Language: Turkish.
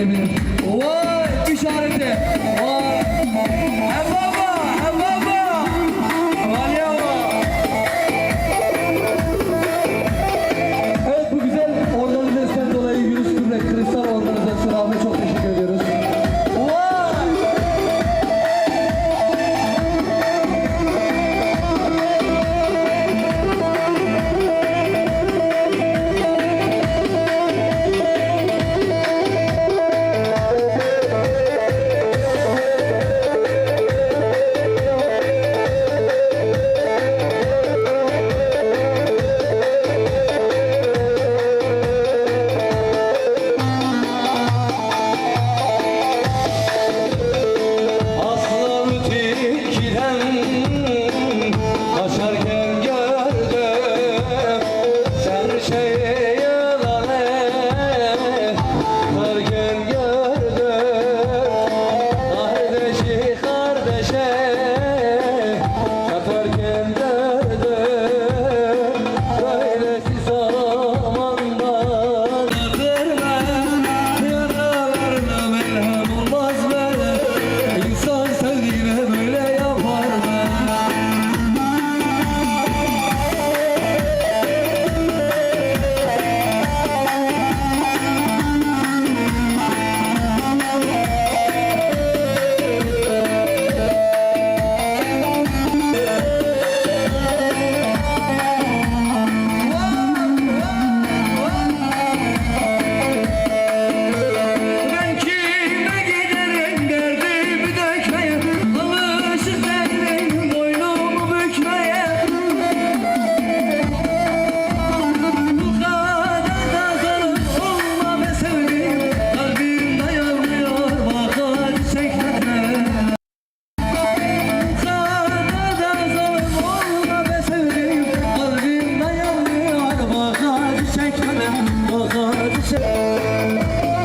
izleyebilir. Vay işareti. bakar sen